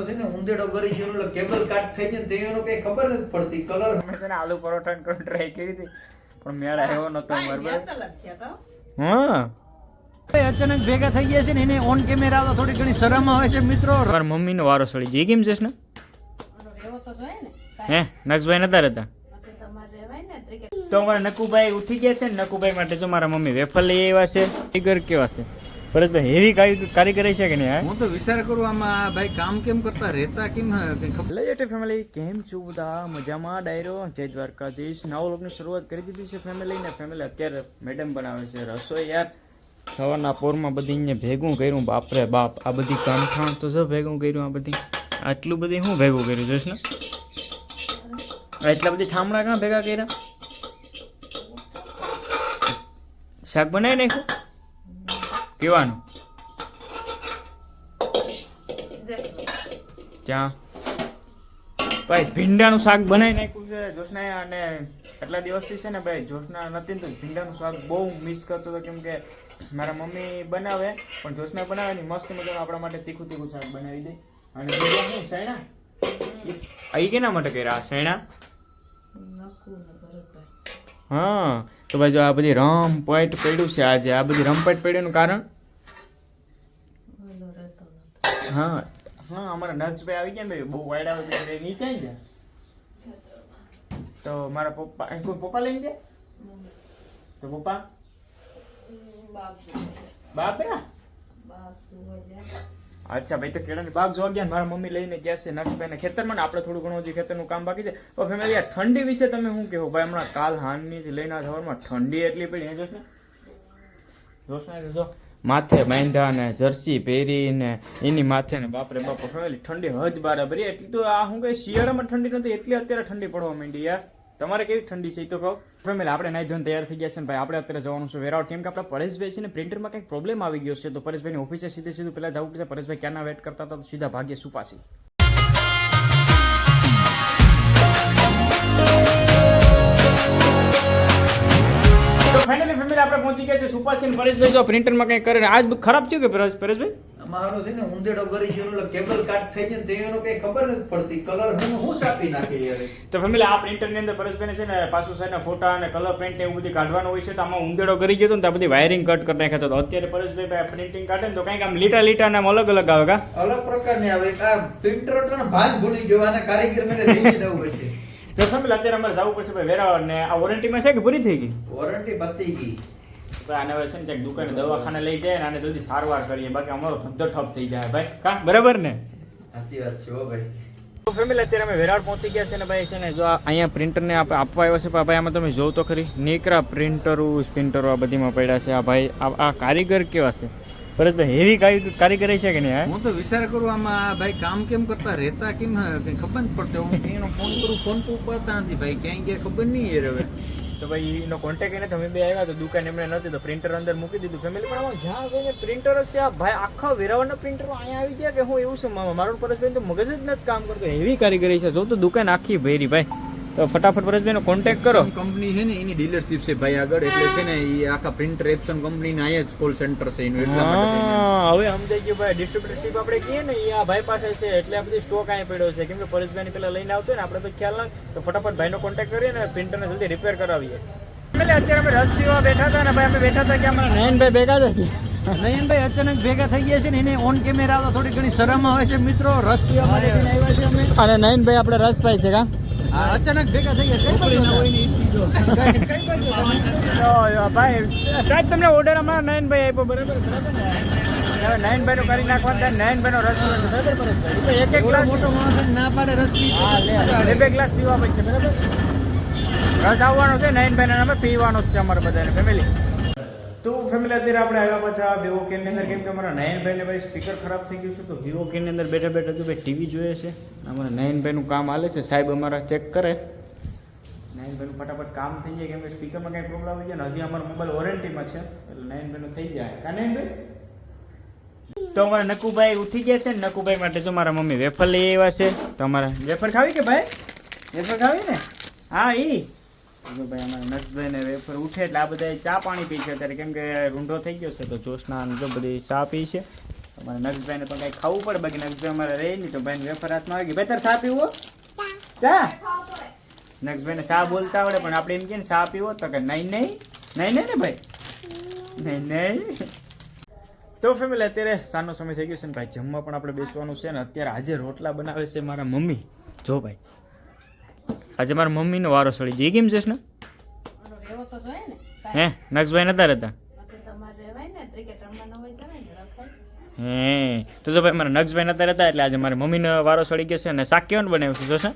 મારો છે ને ઉંદેડો કરી ગયો એટલે કેબલ કાટ થઈ ગયો તે એનો કઈ ખબર નથી પડતી. કલર મેં છે ને આલુ પરોઠા ને ટ્રાય કરી હતી પણ મેળ આવ્યો નતો બરાબર હા. અચાનક ભેગા થઈ ગયા છે ને એને ઓન કેમેરા આવતા થોડી ઘણી શરમ આવે છે મિત્રો. મારા મમ્મીનો વારો સળી જઈ કેમ છે ને ને. હે નક્ષભાઈ નતા રહેતા? ને તો અમારા નકુભાઈ ઉઠી ગયા છે ને નકુભાઈ માટે જો મારા મમ્મી વેફર લઈ આવ્યા છે. ટીગર કેવા છે? પરેશભાઈ હેવી કારી કારીગરી છે કે નહીં હા? હું તો વિચાર કરું આમાં ભાઈ કામ કેમ કરતા? રહેતા કેમ હે? કઈ ખબર? હેલો યુટ્યુબ ફેમિલી કેમ છો બધા? મજામાં? ડાયરો? જય દ્વારકાધીશ. નવો લોકની શરૂઆત કરી દીધી છે ફેમિલી ને. ફેમિલી અત્યારે મેડમ બનાવે છે રસોઈ યાર સવારના પોરમાં બધી અહીંયા ભેગું કર્યું. બાપરે બાપ આ બધી કામઠાણ તો જો ભેગું કર્યું આ બધી. આટલું બધી હું ભેગું કર્યું જોઈશ ને? આ એટલા બધી ઠામડા કાં ભેગા કર્યા? શાક બનાવી નાખ્યું? કેવાનું ત્યાં ભાઈ ભીંડાનું શાક બનાવી નાખ્યું છે જોશના અને એટલા દિવસથી છે ને ભાઈ જોશના નથી ને તો ભીંડાનું શાક બહુ મિસ કરતો હતો કેમ કે મારા મમ્મી બનાવે પણ જોશના બનાવે ને મસ્ત મજાનું આપણા માટે તીખું તીખું શાક બનાવી દે. અને શેણા? શું ઈ કેના માટે કર્યા આ હા તો ભાઈ જો આ બધી રમ પોઈન્ટ પડ્યું છે આજે. આ બધી રમપટ પડ્યાનું કારણ? હા હા અમારા નર્સભાઈ આવી ગયા ને ભાઈ. બહુ વાયડા આવે એટલે નીચે આવી ગયા? તો મારા પપ્પા કોઈ પપ્પા લઈને ગયા? તો પપ્પા? બાપ. બાપ અચ્છા, ભાઈ, તો કેળાની પાક જોવા ગયા મારા મમ્મી લઈને ગયા છે નક્ષભાઈને ખેતરમાં ને આપણે થોડું ઘણું હજી ખેતરનું કામ બાકી છે. તો ફેમિલી આ ઠંડી વિશે તમે શું કહો ભાઈ, હમણાં કાલ હાનની લઈને સવારમાં ઠંડી એટલી પડી જોશ ને જોશ ને જો. માથે બાંધા ને જર્સી પહેરીને એની માથે ને બાપરે બાપ ફેમિલી ઠંડી હજ બરાબર એટલી તો આ શું કઈ શિયાળામાં ઠંડી નથી, એટલી અત્યારે ઠંડી પડવા માંડી, યાર. તમારે કેવી ઠંડી છે એ તો કહો. ફેમિલી આપણે નાઈ ધોઈને તૈયાર થઈ ગયા છે ભાઈ, આપણે અત્યારે જવાનું છે વેરાવળ. કેમ કે આપણા પરેશભાઈ છે ને પ્રિન્ટરમાં કંઈક પ્રોબ્લેમ આવી ગયો છે, તો પરેશભાઈની ઓફિસે સીધે સીધું પહેલાં જવું પડશે. પરેશભાઈ ક્યાંના વેટ કરતા હતા, તો સીધા ભાગ્ય સુપાસી. ફાઇનલી ફેમિલી આપણે પહોંચી ગયા છે સુપાસી અને પરેશભાઈ. જો પ્રિન્ટરમાં કંઈક કરે આજ ખરાબ થયું કે પરેશ પરેશભાઈ? મારો છે ને ઉંદેડો કરી ગયો એટલે કેબલ કાટ થઈ ગયો ને તે એનો કઈ ખબર નથી પડતી. કલર હું હું સાપી નાખે યાર? તો ફેમિલી આ પ્રિન્ટરની અંદર પરેશભાઈ છે ને પાછું છે ને ફોટા અને કલર પ્રિન્ટ ને એવું બધું કાઢવાનું હોય છે તો આમાં ઉંદેડો કરી ગયો ને તો આ બધી વાયરિંગ કટ કરી નાખ્યા તો અત્યારે પરેશભાઈ પ્રિન્ટિંગ કાઢે ને તો કંઈક આમ લીટા લીટા ને અલગ અલગ આવે કા? અલગ પ્રકારની આવે. આ પ્રિન્ટર તો ભાન ભૂલી ગયો અને કારીગર મને લઈ જવું પડશે તો ફેમિલી અત્યારે અમારે જવું પડશે ભાઈ વેરાવળ ને આ વોરંટીમાં છે કે પૂરી થઈ ગઈ? વોરંટી પતી ગઈ. આને હવે છે ને ક્યાંક દુકાને દવાખાને લઈ જાય ને આને જલ્દી સારવાર કરીએ. બાકી અમારો ધંધો ઠપ થઈ જાય ભાઈ. કા? બરાબર ને? સાચી વાત છે હો ભાઈ. તો ફેમિલી અત્યારે અમે વેરાવળ પહોંચી ગયા છે ને ભાઈ છે ને જો અહીંયા પ્રિન્ટરને આપણે આપવા આવ્યો છે પણ ભાઈ આમાં તમે જોવો તો ખરી. નીકરા પ્રિન્ટરો સ્પિન્ટરો આ બધીમાં પડ્યા છે. આ ભાઈ આ આ કારીગર કેવા છે? પરેશભાઈ હેવી કારી- કારીગરી છે કે નહીં હા? હું તો વિચાર કરું આમાં ભાઈ કામ કેમ કરતા? રહેતા કેમ? ખબર જ પડતી. હું એનો ફોન કરું ફોન તો ઉપાડતા નથી ભાઈ. ક્યાંય ગયા ખબર નહીં એ હવે. તો ભાઈ, એનો કોન્ટેક્ટ એને, તમે બે આવ્યા તો દુકાન એમણે નથી તો પ્રિન્ટર અંદર મૂકી દીધું. ફેમિલી પણ જ્યાં જઈને પ્રિન્ટર જ છે. આ ભાઈ, આખા વેરાવળના પ્રિન્ટરો અહીંયા આવી ગયા કે હું એવું છે મામા મારું પરસભાઈ તો મગજ જ નથી કામ કરતો. એવી કારીગરી છે. જો તો દુકાન આખી ભેરી, ભાઈ. તો ફટાફટ પરેશભાઈનો કોન્ટેક્ટ કરો. કંપની છે ને એની ડીલરશીપ છે ભાઈ આગળ. એટલે છે ને એ આખા પ્રિન્ટર એપ્સન કંપની ના અહીંયા જ કોલ સેન્ટર છે એનું એટલા માટે હા હવે સમજાઈ ગયું ભાઈ ડિસ્ટ્રીબ્યુટરશીપ આપણે કહીએ ને એ આ ભાઈ પાસે છે એટલે આ બધી સ્ટોક અહીંયા પડ્યો છે. કેમ કે પરેશભાઈ પેલા લઈને આવતો હોય ને આપણે તો ખ્યાલ ના તો ફટાફટ ભાઈનો કોન્ટેક્ટ કરીએ ને પ્રિન્ટરને જલ્દી રિપેર કરાવીએ. એટલે અત્યારે અમે રસ પીવા બેઠા હતા ને ભાઈ અમે બેઠા હતા કે અમારા નયનભાઈ ભેગા હતા. નયનભાઈ અચાનક ભેગા થઈ ગયા છે ને એને ઓન કેમેરા આવતા થોડી ઘણી શરમ આવે છે મિત્રો. રસ પીવા માટે આવ્યા છે અમે. અને નયનભાઈ આપણે રસ પાય છે કા? અચાનક ભેગા થઈ ગયા? ભાઈ સાહેબ તમને ઓર્ડર અમારા નયનભાઈ આપ્યો બરાબર? બરાબર ને હવે કરી નાખવાનું નયનભાઈ નો રસ બરાબર? એક એક ગ્લાસ મોટો માણસ ના પાડે રસ બે ગ્લાસ પીવા પડશે બરાબર? રસ આવવાનો છે નયનભાઈને અમે પીવાનો જ છે અમારે બધાને ફેમિલી તો ફેમિલી અત્યારે આપણે આવ્યા પાછા વિવો કેનની અંદર. કેમ કે અમારા નયનભાઈને ભાઈ સ્પીકર ખરાબ થઈ ગયું છે, તો વિવો કેનની અંદર બેઠા બેઠા જો ભાઈ ટીવી જોઈએ છે. અમારા નયનભાઈનું કામ હાલે છે. સાહેબ અમારા ચેક કરે. નયનભાઈનું ફટાફટ કામ થઈ જાય, કેમ કે સ્પીકરમાં કંઈ પ્રોબ્લેમ આવી જાય ને, હજી અમારો મોબાઈલ વોરંટીમાં છે. એટલે નયનભાઈનું થઈ જાય. કા નયનભાઈ? તો અમારા નકુભાઈ ઉઠી ગયા છે નકુભાઈ માટે જો મારા મમ્મી વેફર લઈ આવ્યા છે. તો અમારા વેફર ખાવી કે ભાઈ? વેફર ખાવી ને? હા, ઈ. જો વેફર ઉઠે એટલે આ બધા ચા પાણી પી અત્યારે. કેમ કે રૂંઢો થઈ ગયો છે તો જોશના જો બધી ચા પી છે. અમારે નક્ષભાઈને પણ કંઈ ખાવું પડે, બાકી નક્ષભાઈ અમારે રહે નહીં તો ભાઈને વેફર હાથમાં આવી ગઈ. ભાઈ ચા ચા? નક્ષભાઈને ચા બોલતા આવડે, પણ આપણે એમ કહીએ ચા પીવો તો કે નહીં નહીં નહીં નહીં ને ભાઈ? નહીં નહીં. તો ફેમિલી અત્યારે સાંજનો સમય થઈ ગયો છે ને ભાઈ, જમવા પણ આપણે બેસવાનું છે ને અત્યારે આજે રોટલા બનાવે છે મારા મમ્મી. જો ભાઈ આજે મારા મમ્મીનો વારો સળી ગયો. એ કેમ જશ ને. હે નક્ષભાઈ નતા રહેતા? હે તો જો ભાઈ મારા નક્ષભાઈ નતા રહેતા એટલે આજે મારા મમ્મીનો વારો સળી ગયો છે અને શાક કેવાનું બનાવ્યું છે જોશે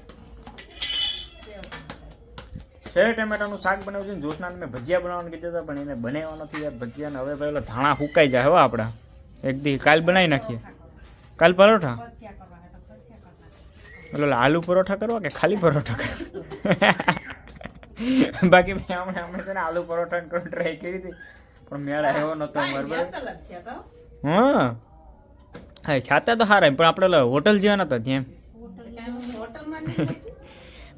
શેર ટમેટાનું શાક બનાવ્યું છે ને જોશનાને મેં ભજીયા બનાવવાનું કીધું હતા પણ એને બનાવવા નથી યાર ભજીયાને હવે પેલા ધાણા સુકાઈ જાય હવે આપણા. એક દી કાલ બનાવી નાખીએ. કાલ પરોઠા? ઓલા આલુ પરોઠા કરવા કે ખાલી પરોઠા કરવા? બાકી મેં હમણાં અમે છે ને આલુ પરોઠા ટ્રાય કરી હતી પણ મેળ આવ્યો નહોતો બરાબર હા. હા ખાતા તો સારા પણ આપણે હોટલ જેવા નતા નહીં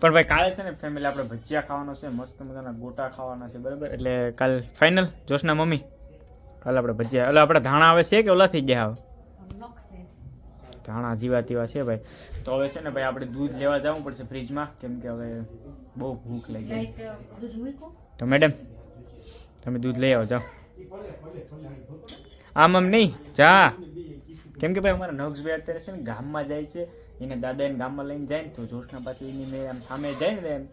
પણ ભાઈ કાલે છે ને ફેમિલી આપણે ભજીયા ખાવાનો છે મસ્ત મજાના ગોટા ખાવાના છે બરાબર? એટલે કાલ ફાઇનલ જોશના મમ્મી. કાલે આપણે ભજીયા એટલે આપણે ધાણા આવે છે કે ઓલા થઈ ગયા નોકશે ધાણા જીવા તેવા છે ભાઈ. તો હવે છે ને ભાઈ આપણે દૂધ લેવા જવું પડશે ફ્રીજમાં. કેમ કે હવે બહુ ભૂખ લાગી. ગઈ તો મેડમ તમે દૂધ લઈ આવો જાઓ આમ આમ નહીં જા. કેમ કે ભાઈ અમારા નક્ષભાઈ અત્યારે છે ને ગામમાં જાય છે. એને દાદા એને ગામમાં લઈને જાય ને તો જોશના પાછી એની મેં આમ સામે જાય ને એમ.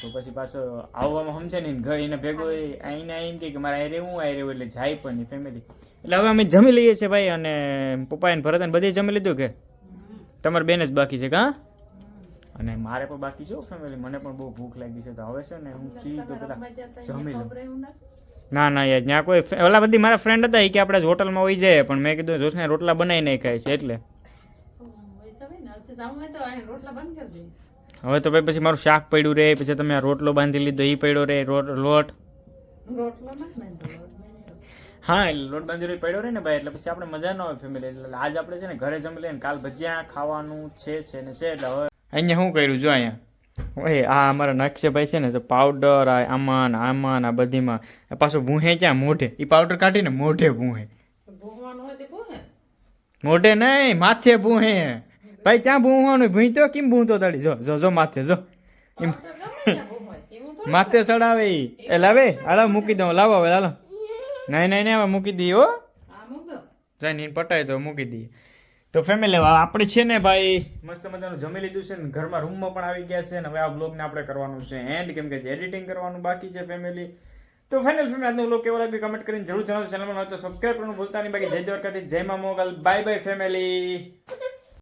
તો પછી પાછો આવવામાં સમજે ને ઘર એને ભેગો આઈને આવીને કે મારે આ રહેવું આ રહેવું એટલે જાય પણ નહીં ફેમિલી એટલે હવે અમે જમી લઈએ છીએ ભાઈ અને પપ્પાએ ભરત બધે જમી લીધું કે? તમારે બેન જ બાકી છે કા? અને મારે પણ બાકી છે ફેમિલી મને પણ બહુ ભૂખ લાગી છે તો હવે છે ને હું સીધો પેલા જમી લઉં. ના ના યાર ત્યાં કોઈ ઓલા બધી મારા ફ્રેન્ડ હતા એ કે આપણે હોટલમાં હોય જાય પણ મેં કીધું જોશને રોટલા બનાવી નહીં ખાય છે એટલે. હવે તો ભાઈ પછી મારું શાક પડ્યું રહે પછી તમે આ રોટલો બાંધી લીધો એ પડ્યો રહે લોટ. રોટલો. હા એટલે લોટ બાંધી પડ્યો રહે ને ભાઈ એટલે પછી આપણે મજા ન આવે ફેમિલી એટલે આજ આપણે છે ને ઘરે જમી લઈએ કાલ ભજીયા ખાવાનું છે છે ને છે એટલે હવે અહીંયા શું કર્યું જો અહીંયા. ઓય આ અમારા નકશે ભાઈ છે ને તો પાવડર આ આમાં આમાં આ બધીમાં. પાછું ભૂહે ક્યાં? મોઢે. એ પાવડર કાઢીને મોઢે ભૂહે. મોઢે નહીં માથે ભૂહે. ભાઈ ક્યાં ભૂહવાનું? ભૂંતો કેમ ભૂંતો તાડી જો જો જો માથે જો. માથે ચડાવે ઈ. એ લાવે હાલો મૂકી દઉં. લાવો હવે હાલો. નહીં નહીં નહીં હવે મૂકી દઈએ હો. નીન પટાય તો મૂકી દઈએ. તો ફેમિલી આપણે છે ને ભાઈ મસ્ત મજાનું જમી લીધું છે ને ઘરમાં રૂમમાં પણ આવી ગયા છે ને હવે આ બ્લોગને આપણે કરવાનું છે. એન્ડ કેમ કે એડિટિંગ કરવાનું બાકી છે ફેમિલી તો ફાઇનલ ફિલ્મ આજનો બ્લોગ કેવો લાગ્યો? કમેન્ટ કરીને જરૂર જણાવજો. ચેનલમાં હોય તો સબસ્ક્રાઈબ કરવાનું ભૂલતા નહીં. બાકી જય દ્વારકાથી જય મા મોગલ. Bye bye family